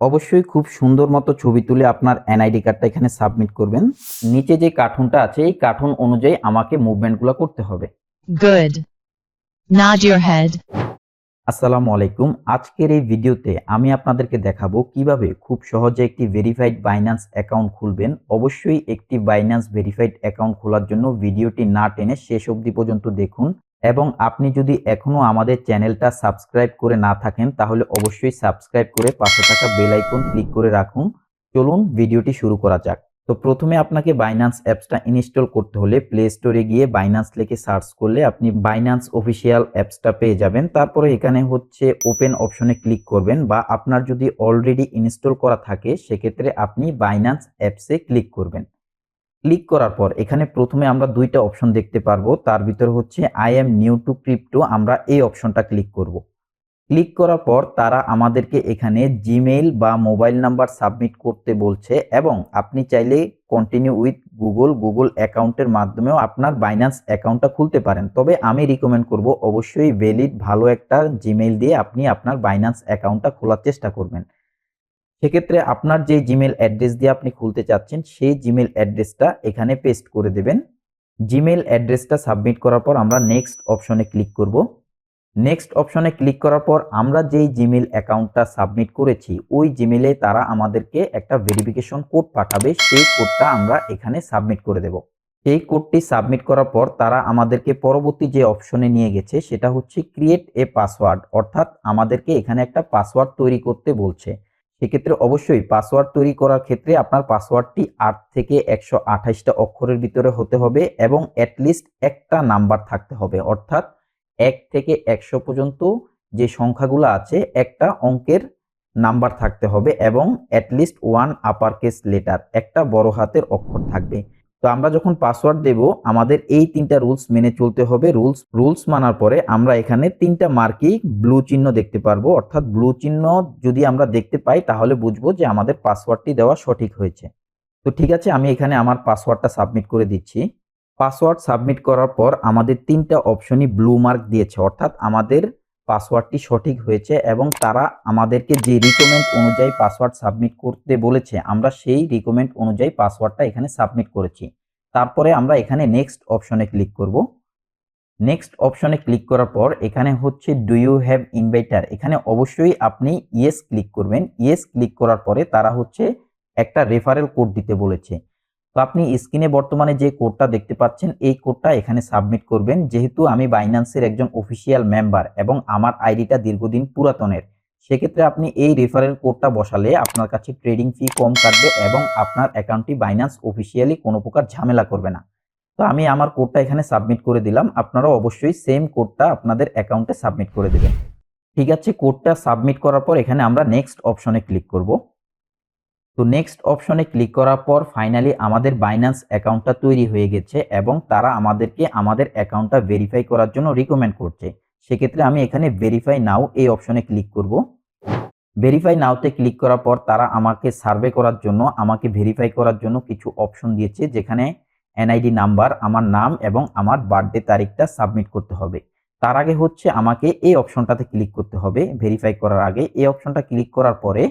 অবশ্যই খুব সুন্দর মতো ছবি তুলে আপনার এনআইডি কার্ডটা এখানে সাবমিট করবেন। নিচে যে কার্টুনটা আছে এই কার্টুন অনুযায়ী আমাকে মুভমেন্টগুলো করতে হবে। Good. Nod your head. আসসালামু আলাইকুম। আজকের এই ভিডিওতে আমি আপনাদেরকে দেখাবো কীভাবে খুব সহজে একটি ভেরিফাইড বাইন্যান্স অ্যাকাউন্ট খুলবেন। অবশ্যই একটি বাইন্যান্স ভেরিফাইড অ্যাকাউন্ট খোলার জন্য ভিডিওটি না টেনে শেষ অবধি পর্যন্ত দেখুন। এবং আপনি যদি এখনও আমাদের চ্যানেলটা সাবস্ক্রাইব করে না থাকেন, তাহলে অবশ্যই সাবস্ক্রাইব করে পাশে থাকা বেল আইকন ক্লিক করে রাখুন। চলুন ভিডিওটি শুরু করা যাক। তো প্রথমে আপনাকে বাইন্যান্স অ্যাপসটা ইনস্টল করতে হলে প্লে স্টোরে গিয়ে বাইন্যান্স লিখে সার্চ করলে আপনি বাইন্যান্স অফিসিয়াল অ্যাপসটা পেয়ে যাবেন। তারপরে এখানে হচ্ছে ওপেন অপশনে ক্লিক করবেন বা আপনার যদি অলরেডি ইনস্টল করা থাকে, সেক্ষেত্রে আপনি বাইন্যান্স অ্যাপসে ক্লিক করবেন। ক্লিক করার পর এখানে প্রথমে আমরা দুইটা অপশন দেখতে পারব। তার ভিতরে হচ্ছে I am new to crypto আমরা এই অপশনটা ক্লিক করব। ক্লিক করার পর তারা আমাদেরকে এখানে জিমেইল বা মোবাইল নাম্বার সাবমিট করতে বলছে এবং আপনি চাইলে কন্টিনিউ উইথ গুগল গুগল অ্যাকাউন্টের মাধ্যমেও আপনার বাইন্যান্স অ্যাকাউন্টটা খুলতে পারেন। তবে আমি রিকমেন্ড করব, অবশ্যই ভ্যালিড ভালো একটা জিমেইল দিয়ে আপনি আপনার বাইন্যান্স অ্যাকাউন্টটা খোলার চেষ্টা করবেন। সেক্ষেত্রে আপনার যে জিমেল অ্যাড্রেস দিয়ে আপনি খুলতে চাচ্ছেন, সেই জিমেল অ্যাড্রেসটা এখানে পেস্ট করে দেবেন। জিমেল অ্যাড্রেসটা সাবমিট করার পর আমরা নেক্সট অপশনে ক্লিক করব। নেক্সট অপশনে ক্লিক করার পর আমরা যেই জিমেল অ্যাকাউন্টটা সাবমিট করেছি, ওই জিমেলে তারা আমাদেরকে একটা ভেরিফিকেশন কোড পাঠাবে। সেই কোডটা আমরা এখানে সাবমিট করে দেব। এই কোডটি সাবমিট করার পর তারা আমাদেরকে পরবর্তী যে অপশনে নিয়ে গেছে, সেটা হচ্ছে ক্রিয়েট এ পাসওয়ার্ড অর্থাৎ আমাদেরকে এখানে একটা পাসওয়ার্ড তৈরি করতে বলছে। সেক্ষেত্রে অবশ্যই পাসওয়ার্ড তৈরি করার ক্ষেত্রে আপনার পাসওয়ার্ডটি আট থেকে একশো আঠাশটা অক্ষরের ভিতরে হতে হবে এবং অ্যাটলিস্ট একটা নাম্বার থাকতে হবে। অর্থাৎ এক থেকে একশো পর্যন্ত যে সংখ্যাগুলো আছে, একটা অঙ্কের নাম্বার থাকতে হবে এবং at least one upper case letter একটা বড় হাতের অক্ষর থাকবে। তো আমরা যখন পাসওয়ার্ড দেব, আমাদের এই তিনটা রুলস মেনে চলতে হবে। রুলস রুলস মানার পরে আমরা এখানে তিনটা মার্কেই ব্লু চিহ্ন দেখতে পারব। অর্থাৎ ব্লু চিহ্ন যদি আমরা দেখতে পাই, তাহলে বুঝব যে আমাদের পাসওয়ার্ডটি দেওয়া সঠিক হয়েছে। তো ঠিক আছে, আমি এখানে আমার পাসওয়ার্ডটা সাবমিট করে দিচ্ছি। পাসওয়ার্ড সাবমিট করার পর আমাদের তিনটা অপশনই ব্লু মার্ক দিয়েছে। অর্থাৎ আমাদের পাসওয়ার্ডটি সঠিক হয়েছে এবং তারা আমাদেরকে যে রিকমেন্ড অনুযায়ী পাসওয়ার্ড সাবমিট করতে বলেছে, আমরা সেই রিকমেন্ড অনুযায়ী পাসওয়ার্ডটা এখানে সাবমিট করেছি। তারপরে আমরা এখানে নেক্সট অপশনে ক্লিক করব। নেক্সট অপশনে ক্লিক করার পর এখানে হচ্ছে ডু ইউ হ্যাভ ইনভাইটার এখানে অবশ্যই আপনি ইয়েস ক্লিক করবেন। ইয়েস ক্লিক করার পরে তারা হচ্ছে একটা রেফারেল কোড দিতে বলেছে। তো আপনি স্ক্রিনে বর্তমানে যে কোডটা দেখতে পাচ্ছেন, এই কোডটা এখানে সাবমিট করবেন। যেহেতু আমি বাইন্যান্সের একজন অফিসিয়াল মেম্বার এবং আমার আইডিটা দীর্ঘদিন পুরাতনের, সেক্ষেত্রে আপনি এই রেফারেল কোডটা বসালে আপনার কাছে ট্রেডিং ফি কম কাটবে এবং আপনার অ্যাকাউন্টটি বাইন্যান্স অফিসিয়ালি কোনো প্রকার ঝামেলা করবে না। তো আমি আমার কোডটা এখানে সাবমিট করে দিলাম। আপনারাও অবশ্যই সেম কোডটা আপনাদের অ্যাকাউন্টে সাবমিট করে দেবেন। ঠিক আছে, কোডটা সাবমিট করার পর এখানে আমরা নেক্সট অপশনে ক্লিক করব। তো নেক্সট অপশনে ক্লিক করার পর ফাইনালি আমাদের বাইন্যান্স অ্যাকাউন্টটা তৈরি হয়ে গেছে এবং তারা আমাদেরকে আমাদের অ্যাকাউন্টটা ভেরিফাই করার জন্য রিকমেন্ড করছে। সেক্ষেত্রে আমি এখানে ভেরিফাই নাও এই অপশনে ক্লিক করব। ভেরিফাই নাওতে ক্লিক করার পর তারা আমাকে সার্ভে করার জন্য, আমাকে ভেরিফাই করার জন্য কিছু অপশন দিয়েছে যেখানে এনআইডি নাম্বার আমার নাম এবং আমার বার্থডে তারিখটা সাবমিট করতে হবে। তার আগে হচ্ছে আমাকে এই অপশনটাতে ক্লিক করতে হবে। ভেরিফাই করার আগে এই অপশনটা ক্লিক করার পরে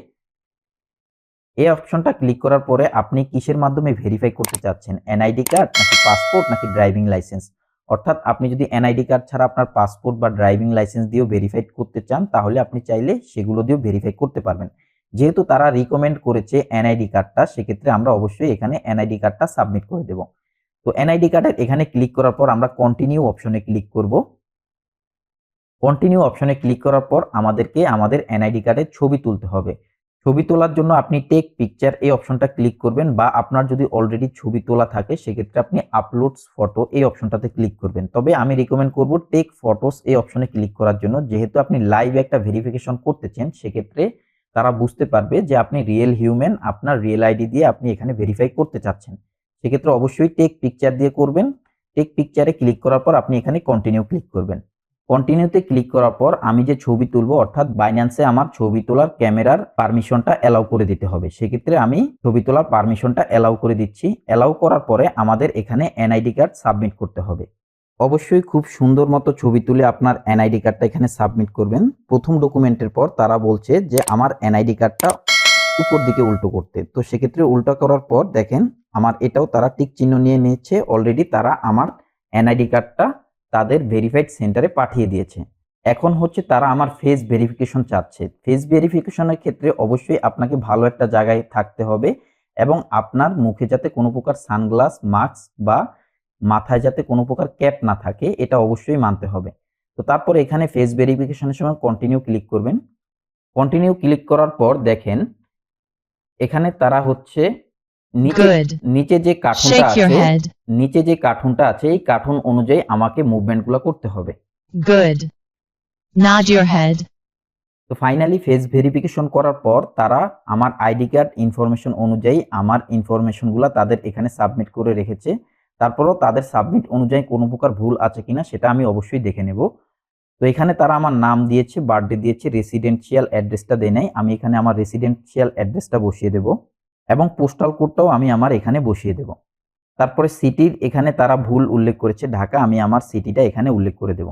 এই অপশনটা ক্লিক করার পরে আপনি কিসের মাধ্যমে ভেরিফাই করতে চাচ্ছেন? এনআইডি কার্ড নাকি পাসপোর্ট নাকি ড্রাইভিং লাইসেন্স অর্থাৎ আপনি যদি এনআইডি কার্ড ছাড়া আপনার পাসপোর্ট বা ড্রাইভিং লাইসেন্স দিয়েও ভেরিফাই করতে চান, তাহলে আপনি চাইলে সেগুলো দিয়েও ভেরিফাই করতে পারবেন। যেহেতু তারা রিকমেন্ড করেছে এনআইডি কার্ডটা সেক্ষেত্রে আমরা অবশ্যই এখানে এনআইডি কার্ডটা সাবমিট করে দেব। তো এনআইডি কার্ডের এখানে ক্লিক করার পর আমরা কন্টিনিউ অপশনে ক্লিক করব। কন্টিনিউ অপশনে ক্লিক করার পর আমাদেরকে আমাদের এনআইডি কার্ডের ছবি তুলতে হবে। ছবি তোলার জন্য আপনি টেক পিকচার এই অপশনটা ক্লিক করবেন বা আপনার যদি অলরেডি ছবি তোলা থাকে, সেক্ষেত্রে আপনি আপলোডস ফটো এই অপশনটাতে ক্লিক করবেন। তবে আমি রিকমেন্ড করব টেক ফটোস এই অপশনে ক্লিক করার জন্য। যেহেতু আপনি লাইভ একটা ভেরিফিকেশন করতেছেন, সেক্ষেত্রে তারা বুঝতে পারবে যে আপনি রিয়েল হিউম্যান আপনার রিয়েল আইডি দিয়ে আপনি এখানে ভেরিফাই করতে চাচ্ছেন। সেক্ষেত্রে অবশ্যই টেক পিকচার দিয়ে করবেন। টেক পিকচারে ক্লিক করার পর আপনি এখানে কন্টিনিউ ক্লিক করবেন। কন্টিনিউতে ক্লিক করার পর আমি যে ছবি তুলবো, অর্থাৎ বাইন্যান্সে আমার ছবি তোলার ক্যামেরার পারমিশনটা অ্যালাউ করে দিতে হবে। সেক্ষেত্রে আমি ছবি তোলার পারমিশনটা অ্যালাউ করে দিচ্ছি। অ্যালাউ করার পরে আমাদের এখানে এনআইডি কার্ড সাবমিট করতে হবে। অবশ্যই খুব সুন্দর মতো ছবি তুলে আপনার এনআইডি কার্ডটা এখানে সাবমিট করবেন। প্রথম ডকুমেন্টের পর তারা বলছে যে আমার এনআইডি কার্ডটা উপর দিকে উল্টো করতে। তো সেক্ষেত্রে উল্টো করার পর দেখেন, আমার এটাও তারা টিক চিহ্ন নিয়ে নিয়েছে অলরেডি তারা আমার এনআইডি কার্ডটা তাদের ভেরিফাইড সেন্টারে পাঠিয়ে দিয়েছে। এখন হচ্ছে তারা আমার ফেস ভেরিফিকেশন চাচ্ছে। ফেস ভেরিফিকেশনের ক্ষেত্রে অবশ্যই আপনাকে ভালো একটা জায়গায় থাকতে হবে এবং আপনার মুখে যাতে কোনো প্রকার সানগ্লাস মাস্ক বা মাথায় যাতে কোনো প্রকার ক্যাপ না থাকে, এটা অবশ্যই মানতে হবে। তো তারপর এখানে ফেস ভেরিফিকেশনের সময় কন্টিনিউ ক্লিক করবেন। কন্টিনিউ ক্লিক করার পর দেখেন, এখানে তারা হচ্ছে নিচে যে কার্টুনটা আছে. নিচে যে কার্টুনটা আছে এই কার্টুন অনুযায়ী আমাকে মুভমেন্টগুলো করতে হবে Good. Nod your head. তো ফাইনালি ফেস ভেরিফিকেশন করার পর তারা আমার আইডি কার্ড ইনফরমেশন অনুযায়ী আমার ইনফরমেশনগুলো তাদের এখানে সাবমিট করে রেখেছে তারপরেও তাদের সাবমিট অনুযায়ী কোনো প্রকার ভুল আছে কিনা সেটা আমি অবশ্যই দেখে নেব তো এখানে তারা আমার নাম দিয়েছে বার্থডে দিয়েছে রেসিডেন্সিয়াল অ্যাড্রেসটা দেয় নাই আমি এখানে আমার রেসিডেন্সিয়াল অ্যাড্রেসটা বসিয়ে দেব এবং পোস্টাল কোডটাও আমি আমার এখানে বসিয়ে দেব। তারপরে সিটির এখানে তারা ভুল উল্লেখ করেছে, ঢাকা আমি আমার সিটিটা এখানে উল্লেখ করে দেব।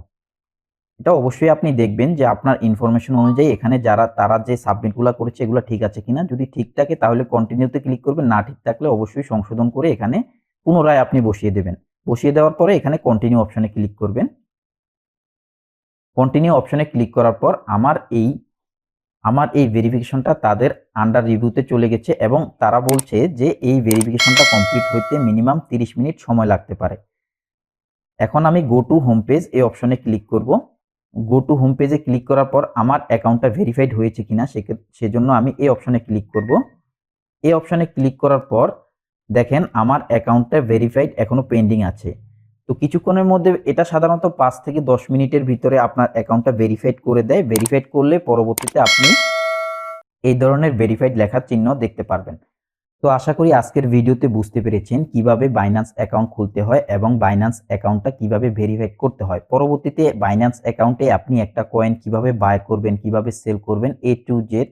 এটা অবশ্যই আপনি দেখবেন যে আপনার ইনফরমেশন অনুযায়ী এখানে যারা, তারা যে সাবমিটগুলো করেছে এগুলো ঠিক আছে কিনা। যদি ঠিক থাকে তাহলে কন্টিনিউতে ক্লিক করবেন, না ঠিক থাকলে অবশ্যই সংশোধন করে এখানে পুনরায় আপনি বসিয়ে দেবেন। বসিয়ে দেওয়ার পরে এখানে কন্টিনিউ অপশনে ক্লিক করবেন। কন্টিনিউ অপশনে ক্লিক করার পর আমার এই আমার এই ভেরিফিকেশনটা তাদের আন্ডার রিভিউতে চলে গেছে এবং তারা বলছে যে এই ভেরিফিকেশনটা কমপ্লিট হইতে মিনিমাম তিরিশ মিনিট সময় লাগতে পারে। এখন আমি গো টু হোম পেজ এই অপশনে ক্লিক করব। গো টু হোম পেজে ক্লিক করার পর আমার অ্যাকাউন্টটা ভেরিফাইড হয়েছে কিনা সেজন্য আমি এই অপশনে ক্লিক করব। এই অপশনে ক্লিক করার পর দেখেন আমার অ্যাকাউন্টটা ভেরিফাইড এখনও পেন্ডিং আছে। তো কিছুক্ষণের মধ্যে এটা সাধারণত পাঁচ থেকে দশ মিনিটের ভিতরে আপনার অ্যাকাউন্টটা ভেরিফাইড করে দেয়। ভেরিফাইড করলে পরবর্তীতে আপনি এই ধরনের ভেরিফাইড লেখার চিহ্ন দেখতে পারবেন। তো আশা করি আজকের ভিডিওতে বুঝতে পেরেছেন কীভাবে বাইন্যান্স অ্যাকাউন্ট খুলতে হয় এবং বাইন্যান্স অ্যাকাউন্টটা কীভাবে ভেরিফাইড করতে হয়। পরবর্তীতে বাইন্যান্স অ্যাকাউন্টে আপনি একটা কয়েন কীভাবে বাই করবেন, কীভাবে সেল করবেন এ টু জেড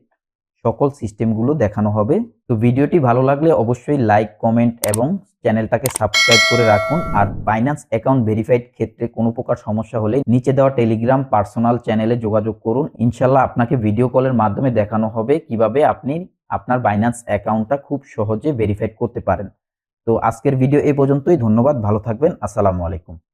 সকল সিস্টেমগুলো দেখানো হবে। তো ভিডিওটি ভালো লাগলে অবশ্যই লাইক, কমেন্ট এবং চ্যানেলটাকে সাবস্ক্রাইব করে রাখুন। আর বাইন্যান্স অ্যাকাউন্ট ভেরিফাইড ক্ষেত্রে কোনো প্রকার সমস্যা হলে নিচে দেওয়া টেলিগ্রাম পার্সোনাল চ্যানেলে যোগাযোগ করুন। ইনশাল্লাহ আপনাকে ভিডিও কলের মাধ্যমে দেখানো হবে কীভাবে আপনি আপনার বাইন্যান্স অ্যাকাউন্টটা খুব সহজে ভেরিফাইড করতে পারেন। তো আজকের ভিডিও এ পর্যন্তই। ধন্যবাদ। ভালো থাকবেন। আসসালামু আলাইকুম।